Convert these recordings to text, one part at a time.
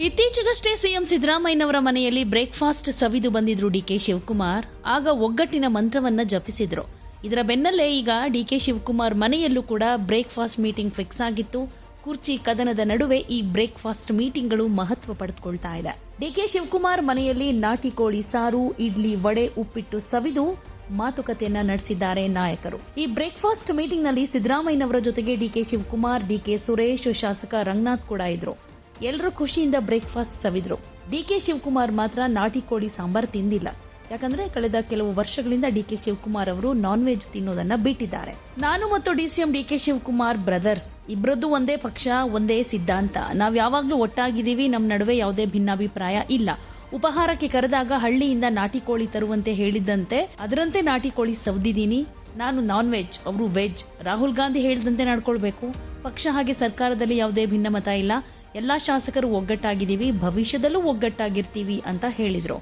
ಇತ್ತೀಚೆಗಷ್ಟೇ ಸಿಎಂ ಸಿದ್ದರಾಮಯ್ಯನವರ ಮನೆಯಲ್ಲಿ ಬ್ರೇಕ್ಫಾಸ್ಟ್ ಸವಿದು ಬಂದಿದ್ರು ಡಿಕೆ ಶಿವಕುಮಾರ್. ಆಗ ಒಗ್ಗಟ್ಟಿನ ಮಂತ್ರವನ್ನ ಜಪಿಸಿದ್ರು. ಇದರ ಬೆನ್ನಲ್ಲೇ ಈಗ ಡಿಕೆ ಶಿವಕುಮಾರ್ ಮನೆಯಲ್ಲೂ ಕೂಡ ಬ್ರೇಕ್ಫಾಸ್ಟ್ ಮೀಟಿಂಗ್ ಫಿಕ್ಸ್ ಆಗಿತ್ತು. ಕುರ್ಚಿ ಕದನದ ನಡುವೆ ಈ ಬ್ರೇಕ್ಫಾಸ್ಟ್ ಮೀಟಿಂಗ್ಗಳು ಮಹತ್ವ ಪಡೆದುಕೊಳ್ತಾ ಇದೆ. ಡಿಕೆ ಶಿವಕುಮಾರ್ ಮನೆಯಲ್ಲಿ ನಾಟಿ ಕೋಳಿ ಸಾರು ಇಡ್ಲಿ ವಡೆ ಉಪ್ಪಿಟ್ಟು ಸವಿದು ಮಾತುಕತೆಯನ್ನ ನಡೆಸಿದ್ದಾರೆ ನಾಯಕರು. ಈ ಬ್ರೇಕ್ಫಾಸ್ಟ್ ಮೀಟಿಂಗ್ನಲ್ಲಿ ಸಿದ್ದರಾಮಯ್ಯನವರ ಜೊತೆಗೆ ಡಿಕೆ ಶಿವಕುಮಾರ್ ಡಿಕೆ ಸುರೇಶ್, ಶಾಸಕ ರಂಗನಾಥ್ ಕೂಡ ಇದ್ರು. ಎಲ್ಲರೂ ಖುಷಿಯಿಂದ ಬ್ರೇಕ್ಫಾಸ್ಟ್ ಸವಿದ್ರು. ಡಿಕೆ ಶಿವಕುಮಾರ್ ಮಾತ್ರ ನಾಟಿ ಕೋಳಿ ಸಾಂಬಾರ್ ತಿಂದಿಲ್ಲ. ಯಾಕಂದ್ರೆ ಕಳೆದ ಕೆಲವು ವರ್ಷಗಳಿಂದ ಡಿಕೆ ಶಿವಕುಮಾರ್ ಅವರು ನಾನ್ ವೆಜ್ ತಿನ್ನೋದನ್ನ ಬಿಟ್ಟಿದ್ದಾರೆ. ನಾನು ಮತ್ತು D C M, D K Shivakumar brothers ಇಬ್ಬರದ್ದು ಒಂದೇ ಪಕ್ಷ, ಒಂದೇ ಸಿದ್ಧಾಂತ. ನಾವು ಯಾವಾಗಲೂ ಒಟ್ಟಾಗಿದ್ದೀವಿ ನಮ್ಮ ನಡುವೆ ಯಾವುದೇ ಭಿನ್ನಾಭಿಪ್ರಾಯ ಇಲ್ಲ. ಉಪಹಾರಕ್ಕೆ ಕರೆದಾಗ ಹಳ್ಳಿಯಿಂದ ನಾಟಿ ಕೋಳಿ ತರುವಂತೆ ಹೇಳಿದ್ದಂತೆ, ಅದರಂತೆ ನಾಟಿ ಕೋಳಿ ಸವ್ದಿದ್ದೀನಿ. ನಾನು ನಾನ್ ವೆಜ್ ಅವರು ವೆಜ್ ರಾಹುಲ್ ಗಾಂಧಿ ಹೇಳಿದಂತೆ ನಡ್ಕೊಳ್ಬೇಕು. ಪಕ್ಷ ಹಾಗೆ ಸರ್ಕಾರದಲ್ಲಿ ಯಾವುದೇ ಭಿನ್ನಮತ ಇಲ್ಲ. ಎಲ್ಲ ಶಾಸಕರು ಒಗ್ಗಟ್ಟಾಗಿದ್ದೀವಿ, ಭವಿಷ್ಯದಲ್ಲೂ ಒಗ್ಗಟ್ಟಾಗಿರ್ತೀವಿ ಅಂತ ಹೇಳಿದರು.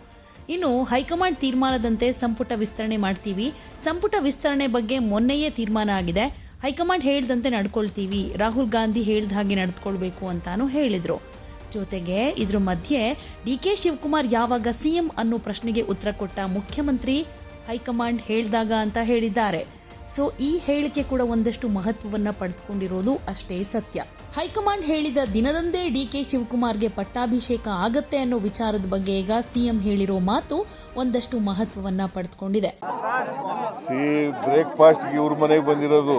ಇನ್ನು ಹೈಕಮಾಂಡ್ ತೀರ್ಮಾನದಂತೆ ಸಂಪುಟ ವಿಸ್ತರಣೆ ಮಾಡ್ತೀವಿ. ಸಂಪುಟ ವಿಸ್ತರಣೆ ಬಗ್ಗೆ ಮೊನ್ನೆಯೇ ತೀರ್ಮಾನ ಆಗಿದೆ. ಹೈಕಮಾಂಡ್ ಹೇಳ್ದಂತೆ ನಡ್ಕೊಳ್ತೀವಿ. ರಾಹುಲ್ ಗಾಂಧಿ ಹೇಳ್ದ ಹಾಗೆ ನಡೆದುಕೊಳ್ಬೇಕು ಅಂತಾನು ಹೇಳಿದ್ರು. ಜೊತೆಗೆ ಇದ್ರ ಮಧ್ಯೆ ಡಿ ಕೆ ಶಿವಕುಮಾರ್ ಯಾವಾಗ ಸಿಎಂ ಅನ್ನೋ ಪ್ರಶ್ನೆಗೆ ಉತ್ತರ ಕೊಟ್ಟ ಮುಖ್ಯಮಂತ್ರಿ ಹೈಕಮಾಂಡ್ ಹೇಳಿದಾಗ ಅಂತ ಹೇಳಿದ್ದಾರೆ. ಸೊ ಈ ಹೇಳಿಕೆ ಕೂಡ ಒಂದಷ್ಟು ಮಹತ್ವವನ್ನ ಪಡೆದುಕೊಂಡಿರೋದು ಅಷ್ಟೇ ಸತ್ಯ. ಹೈಕಮಾಂಡ್ ಹೇಳಿದ ದಿನದಂದೇ ಡಿ ಕೆ ಶಿವಕುಮಾರ್ಗೆ ಪಟ್ಟಾಭಿಷೇಕ ಆಗತ್ತೆ ಅನ್ನೋ ವಿಚಾರದ ಬಗ್ಗೆ ಈಗ ಸಿಎಂ ಹೇಳಿರೋ ಮಾತು ಒಂದಷ್ಟು ಮಹತ್ವವನ್ನ ಪಡೆದುಕೊಂಡಿದೆ. ಇವ್ರ ಮನೆಗೆ ಬಂದಿರೋದು.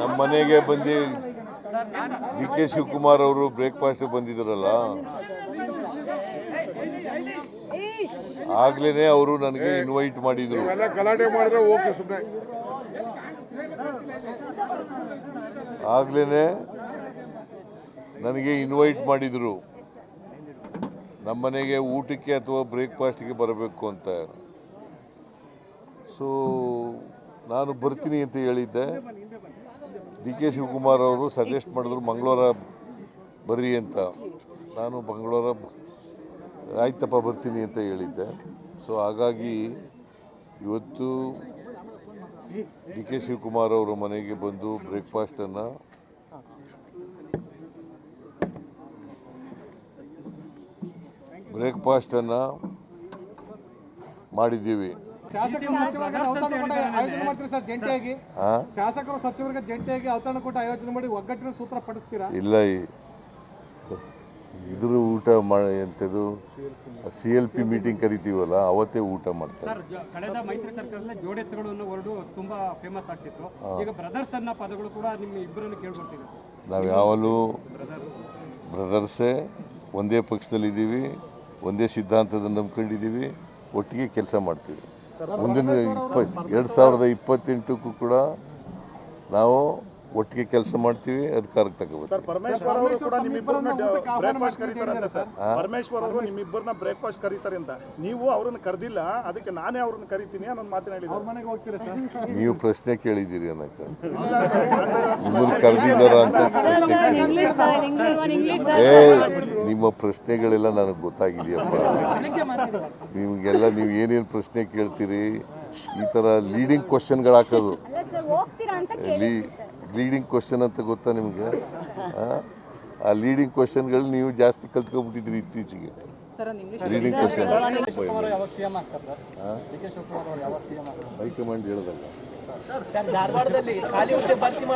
ನಮ್ಮ ಮನೆಗೆ ಬಂದು ಡಿ ಕೆ ಶಿವಕುಮಾರ್ ಅವರು ಬ್ರೇಕ್ಫಾಸ್ಟ್ ಬಂದಿದ್ರಲ್ಲ? ಆಗ್ಲೇನೆ ಅವರು ನನಗೆ ಇನ್ವೈಟ್ ಮಾಡಿದ್ರು. ಆಗ್ಲೇನೆ ನನಗೆ ಇನ್ವೈಟ್ ಮಾಡಿದ್ರು. ನಮ್ಮನೆಗೆ ಊಟಕ್ಕೆ ಅಥವಾ ಬ್ರೇಕ್ಫಾಸ್ಟ್ಗೆ ಬರಬೇಕು ಅಂತ. ಸೊ ನಾನು ಬರ್ತೀನಿ ಅಂತ ಹೇಳಿದ್ದೆ. ಡಿ ಕೆ ಶಿವಕುಮಾರ್ ಅವರು ಸಜೆಸ್ಟ್ ಮಾಡಿದ್ರು ಮಂಗಳವಾರ ಬರ್ರಿ ಅಂತ. ನಾನು ಮಂಗಳವಾರ ಆಯ್ತಪ್ಪ, ಬರ್ತೀನಿ ಅಂತ ಹೇಳಿದ್ದೆ. ಸೊ ಹಾಗಾಗಿ ಇವತ್ತು ಡಿ ಕೆ ಶಿವಕುಮಾರ್ ಅವರ ಮನೆಗೆ ಬಂದು ಬ್ರೇಕ್ಫಾಸ್ಟನ್ನು ಬ್ರೇಕ್ಫಾಸ್ಟನ್ನು ಮಾಡಿದ್ದೀವಿ. ಶಾಸಕರು ಸಚಿವರಿಗೆ ಜಂಟಿಯಾಗಿ. ಆ? ಶಾಸಕರು ಸಚಿವರಿಗೆ ಜಂಟಿಯಾಗಿ ಔತಣ ಕೂಡ ಆಯೋಜನೆ ಮಾಡಿ ಒಗ್ಗಟ್ಟಿನ ಸೂತ್ರ ಪಡಿಸ್ತೀರಾ? ಇಲ್ಲ ಇದ್ರ ಊಟ ಮಾಡಿ ಎಂಥದ್ದು? ಸಿ ಎಲ್ ಪಿ ಮೀಟಿಂಗ್ ಕರಿತೀವಲ್ಲ ಅವತ್ತೇ ಊಟ ಮಾಡ್ತಾರೆ. ಕಳೆದ ಮೈತ್ರಿ ಸರ್ಕಾರದಲ್ಲಿ ಜೋಡೆತ್ತುಗಳು ಅನ್ನೋ ವರ್ಡು ತುಂಬಾ ಫೇಮಸ್ ಆಗ್ತಿತ್ತು. ಈಗ ಬ್ರದರ್ಸ್ ಅನ್ನೋ ಪದಗಳು ಕೂಡ ನಿಮ್ಮ ಇಬ್ಬರನ್ನು ಕೇಳ್ಬರ್ತೀವಿ ನಾವು ಯಾವಾಗಲೂ ಬ್ರದರ್ಸೇ ಒಂದೇ ಪಕ್ಷದಲ್ಲಿದ್ದೀವಿ ಒಂದೇ ಸಿದ್ಧಾಂತದ ನಂಬ್ಕೊಂಡಿದ್ದೀವಿ ಒಟ್ಟಿಗೆ ಕೆಲಸ ಮಾಡ್ತೀವಿ. ಮುಂದಿನ ಇಪ್ಪ ಎರಡು ಸಾವಿರದ ಇಪ್ಪತ್ತೆಂಟಕ್ಕೂ ಕೂಡ ನಾವು ಒಟ್ಟಿಗೆ ಕೆಲಸ ಮಾಡ್ತೀವಿ ಅಧಿಕಾರಕ್ಕೆ ತಗೋಬೇಕು ಪರಮೇಶ್ವರ್ ಅವರು ಕೂಡ ನಿಮ್ಮಿಬ್ಬರನ್ನ ಬ್ರೇಕ್ಫಾಸ್ಟ್ ಕರೀತಾರೆ ಅಂತ ಸರ್ ಸರ್ ಪರಮೇಶ್ವರ್ ಅವರು ನಿಮ್ಮಿಬ್ಬರನ್ನ ಬ್ರೇಕ್ಫಾಸ್ಟ್ ಕರೀತಾರೆ ಅಂತ ನೀವು ಅವ್ರನ್ನ ಕರೆದಿಲ್ಲ ಅದಕ್ಕೆ ನಾನೇ ಅವ್ರನ್ನ ಕರಿತೀನಿ ಅನ್ನೊಂದು ಮಾತಿನ ಅವ್ರ ಹೇಳಿದ್ರು ಮನೆಗೆ ಹೋಗ್ತೀರಾ ಸರ್ ನೀವು ಪ್ರಶ್ನೆ ಕೇಳಿದ್ದೀರಿ ಅನ್ನಕ್ಕೆ ನಿಮ್ಮನ್ನು ಕರೆದಿದ್ದಾರ ಅಂತ ಪ್ರಶ್ನೆ ನಿಮ್ಮ ಪ್ರಶ್ನೆಗಳೆಲ್ಲ ನನಗೆ ಗೊತ್ತಾಗಿದೆಯಪ್ಪ. ನಿಮಗೆಲ್ಲ ನೀವು ಏನೇನು ಪ್ರಶ್ನೆ ಕೇಳ್ತೀರಿ? ಈ ಥರ ಲೀಡಿಂಗ್ ಕ್ವಶನ್ಗಳು ಹಾಕೋದು. ಅಲ್ಲ ಸರ್ ಹೋಗ್ತೀರಾ ಅಂತ ಲೀ ಲೀಡಿಂಗ್ ಕ್ವಶನ್ ಅಂತ ಗೊತ್ತಾ ನಿಮಗೆ? ಆ? ಲೀಡಿಂಗ್ ಕ್ವಶನ್ಗಳು ನೀವು ಜಾಸ್ತಿ ಕಲ್ತ್ಕೊಬಿಟ್ಟಿದ್ರಿ ಇತ್ತೀಚೆಗೆ. ಲೀಡಿಂಗ್ ಕ್ವಶನ್ ಹೈಕಮಾಂಡ್ ಹೇಳೋದಲ್ಲ.